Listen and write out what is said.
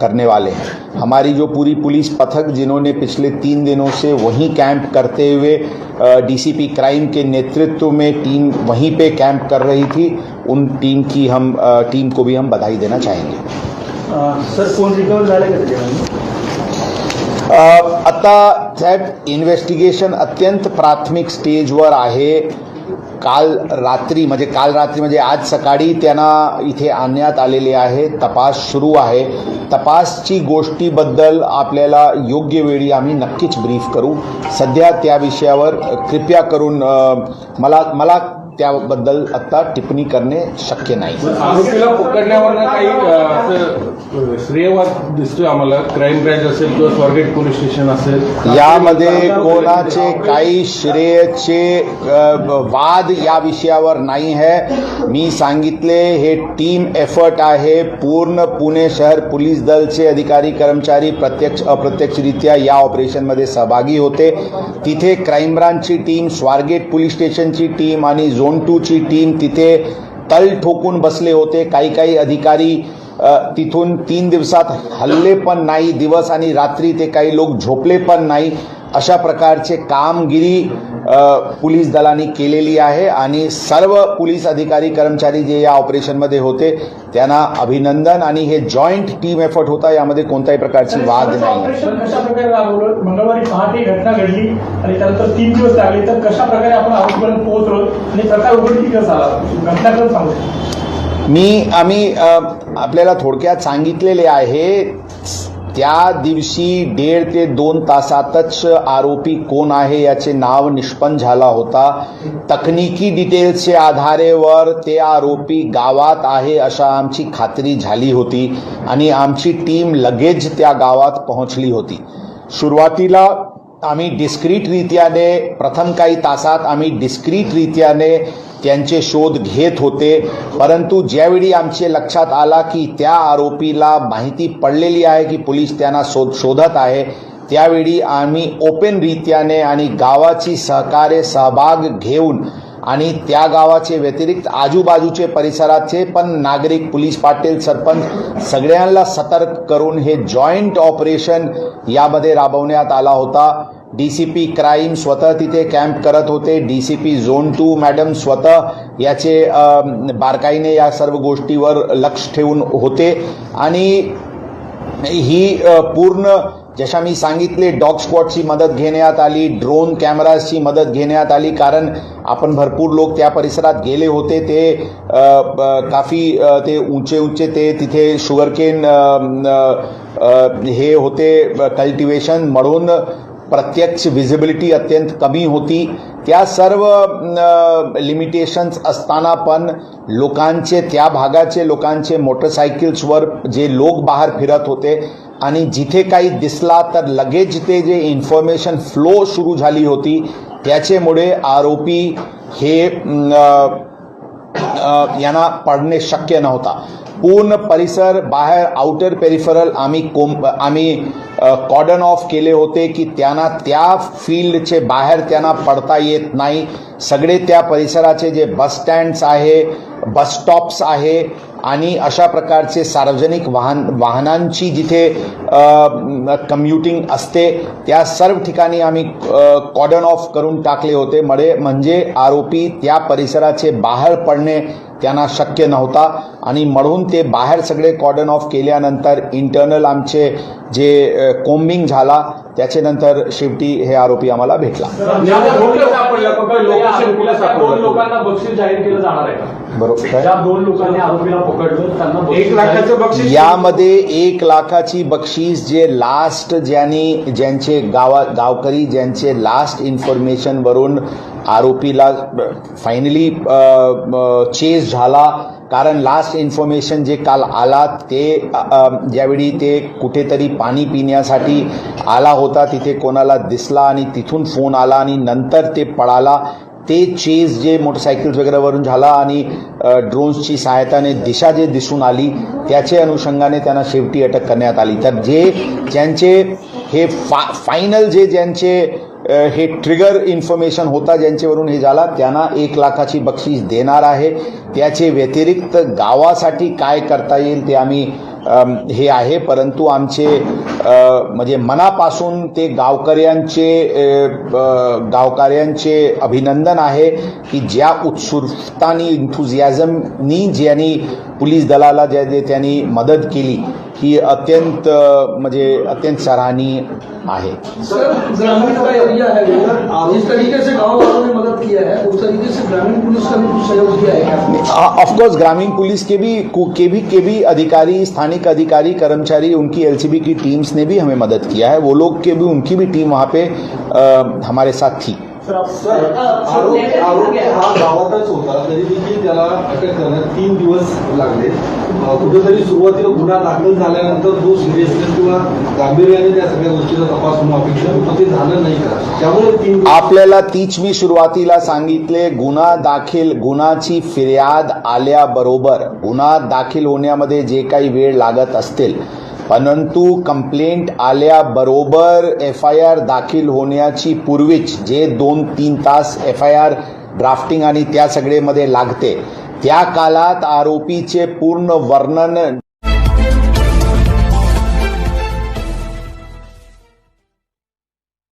करने वाले हैं। हमारी जो पूरी पुलिस पथक जिन्होंने पिछले तीन दिनों से वहीं कैंप करते हुए डीसीपी क्राइम के नेतृत्व में टीम वहीं पे कैंप कर रही थी उन टीम की हम टीम को भी हम बधाई देना चाहेंगे। अं, सर फ़ोन रिकवर झाले त्याच्यामध्ये आता इन्व्हेस्टिगेशन अत्यंत प्राथमिक स्टेज स्टेजवर आहे। काल रात्री म्हणजे काल रात्री म्हणजे आज सकाळी त्यांना इथे आणण्यात आलेले आहे. तपास सुरू आहे. तपासची गोष्टीबद्दल आपल्याला योग्य वेळी आम्ही नक्कीच ब्रीफ करू. सध्या त्या विषयावर कृपया करून मला मला त्याबद्दल आत्ता टिप्पणी करणे शक्य नाही. आरोपीला पकडण्यावर काही श्रेयवाद दिसतोय आम्हाला. क्राईम ब्रँच असेल किंवा स्वारगेट पोलीस स्टेशन असेल. यामध्ये कोणाचे काही श्रेयचे वाद या विषयावर नाही है मी सांगितले हे टीम एफर्ट आहे. पूर्ण पुणे शहर पोलीस दलचे अधिकारी कर्मचारी प्रत्यक्ष अप्रत्यक्षरित्या या ऑपरेशनमध्ये सहभागी होते. तिथे क्राईम ब्रांचची टीम स्वारगेट पोलीस स्टेशनची टीम आणि झोन टूची टीम तिथे तल ठोकून बसले होते. काही काही अधिकारी तिथून तीन दिवसात हल्ले पण नाही दिवस आणि रात्री ते काही लोक झोपले पण नाही. अशा प्रकारचे कामगिरी पोलीस दलाने केलेली आहे आणि सर्व पोलीस अधिकारी कर्मचारी जे या ऑपरेशनमध्ये होते त्यांना अभिनंदन आणि हे जॉईंट टीम एफर्ट होता यामध्ये कोणत्याही प्रकारची वाद नाही. मंगळवारी पहाटे घटना घडली आणि त्यानंतर तीन दिवस लागले. तर कशा प्रकारे आपण पोहोचलो? आणि प्रकार उघडकीस कसा आला? घटनाक्रम सांगू? मी आम्ही आपल्याला थोडक्यात सांगितलेले आहे त्या दिवशी दीड ते दोन तासातच आरोपी कोण आहे याचे नाव निष्पन्न झाला होता. तकनिकी डिटेल्सच्या आधारेवर ते आरोपी गावात आहे अशा आमची खात्री झाली होती आणि आमची टीम लगेच त्या गावात पोहोचली होती. सुरुवातीला आम्ही डिस्क्रीटरित्याने प्रथम काही तासात आम्ही डिस्क्रीटरित्याने त्यांचे शोध घेत होते. परंतु ज्यावेळी आमचे लक्षात आला की त्या आरोपीला माहिती पडलेली आहे की पोलीस त्यांना शोध शोधत आहे त्यावेळी आम्ही ओपनरित्याने आणि गावाची सहकार्य सहभाग घेऊन आणि त्या गावाचे व्यतिरिक्त आजूबाजूचे परिसराचे पण नागरिक पोलीस पाटील सरपंच सगळ्यांना सतर्क करून हे जॉईंट ऑपरेशन यामध्ये राबवण्यात आला होता. डी सी पी क्राईम स्वतः तिथे कॅम्प करत होते. D C P zone two madam स्वतः याचे बारकाईने या सर्व गोष्टीवर लक्ष ठेवून होते. आणि ही पूर्ण जशा मी सांगितले डॉग स्क्वॉडची मदत घेण्यात आली ड्रोन कॅमेराजची मदत घेण्यात आली कारण आपण भरपूर लोक त्या परिसरात गेले होते. ते काफी ते उंचे उंचे ते तिथे शुगरकेन हे होते कल्टिवेशन म्हणून प्रत्यक्ष विजिबिलिटी अत्यंत कमी होती. त्या सर्व लिमिटेशन्स असताना पण लोकांचे त्या भागाचे लोकांचे मोटरसायकल्सवर जे लोक बाहेर फिरत होते आणि जिथे काही दिसला तर लगेच ते जे इन्फॉर्मेशन फ्लो सुरू झाली होती त्याच्यामुळे आरोपी हे यांना पडणे शक्य नव्हता. पूर्ण परिसर बाहेर आउटर पेरिफरल आम्ही कोम आम्ही कॉर्डन ऑफ केले होते की त्यांना त्या फील्डचे बाहेर त्यांना पडता येत नाही. सगळे त्या परिसराचे जे बस स्टँड्स आहे बस स्टॉप्स आहे आणि अशा प्रकारचे सार्वजनिक वाहन वाहनांची जिथे कम्युटिंग असते त्या सर्व ठिकाणी आम्ही कॉर्डन ऑफ करून टाकले होते. मळे म्हणजे आरोपी त्या परिसराचे बाहेर पडणे त्यांना शक्य नव्हता. आणि म्हणून ते बाहेर सगळे कॉर्डन ऑफ केल्यानंतर इंटरनल आमचे जे कोम्बिंग झाला त्याच्यानंतर शेवटी हे आरोपी आम्हाला भेटला. लोकांना बक्षीस जाहीर केलं जाणार आहे बरोबर. ज्या दोन लोकांनी आरोपीला पकडलं त्यांना बक्षीस एक लाखाचं बक्षीस? यामध्ये एक लाखाची बक्षीस जे लास्ट ज्यांनी ज्यांचे गावा गावकरी ज्यांचे लास्ट इन्फॉर्मेशनवरून आरोपीला फायनली चेस झाला. कारण लास्ट इन्फॉर्मेशन जे काल आला ते ज्यावेळी ते कुठेतरी पाणी पिण्यासाठी आला होता तिथे कोणाला दिसला आणि तिथून फोन आला आणि नंतर ते पळाला. ते चेज जे मोटरसायकल्स वगैरेवरून झाला आणि ड्रोन्सची सहायताने दिशा जे दिसून आली त्याचे अनुषंगाने त्यांना शेवटी अटक करण्यात आली. तर जे ज्यांचे हे फा फायनल जे ज्यांचे हे ट्रिगर इन्फॉर्मेशन होता ज्यांच्यावरून हे झाला त्यांना एक लाखाची बक्षीस देणार आहे. त्याचे व्यतिरिक्त गावासाठी काय करता येईल ते आम्ही हे आहे. परंतु आमचे म्हणजे मनापासून ते गावकऱ्यांचे गावकऱ्यांचे अभिनंदन आहे की ज्या उत्सुकतानी इन्थुझियाझमनी ज्यांनी पोलीस दलाला ज्या त्यांनी मदत केली ही अत्यंत अ, म्हणजे अत्यंत सराहनीय आहे. सर ग्रामीण का एरिया है वो? जिस तरीके से गांव वालों ने मदद किया है उस तरीके से ग्रामीण पुलिस का भी कुछ सहयोग दिया है क्या ऑफकोर्स ग्रामीण पुलिस के भी के भी के भी अधिकारी स्थानिक अधिकारी कर्मचारी उनकी एलसीबी की टीम्स ने भी हमें मदद किया है। वो लोग के भी उनकी भी टीम वहाँ पे अ, हमारे साथ थी। सर आरोप हा गावातच होता. तरी देखील त्याला अटक करण्यात तीन दिवस लागले. कुठेतरी सुरुवातीला गुन्हा दाखल झाल्यानंतर जो सिरियसनेस किंवा गांभीर्याने त्या सगळ्या गोष्टीचा तपास होणं अपेक्षा होतं. ते झालं नाही का त्यामुळे तीन आपल्याला तीच मी सुरुवातीला सांगितले गुन्हा दाखल गुन्हाची फिर्याद आल्याबरोबर गुन्हा दाखल होण्यामध्ये जे काही वेळ लागत असतील परंतु कंप्लेंट आल्याबरोबर एफ आय आर दाखल होण्याची पूर्वीच जे दोन तीन तास एफ आय आर ड्राफ्टिंग आणि त्या सगळेमध्ये लागते त्या काळात आरोपीचे पूर्ण वर्णन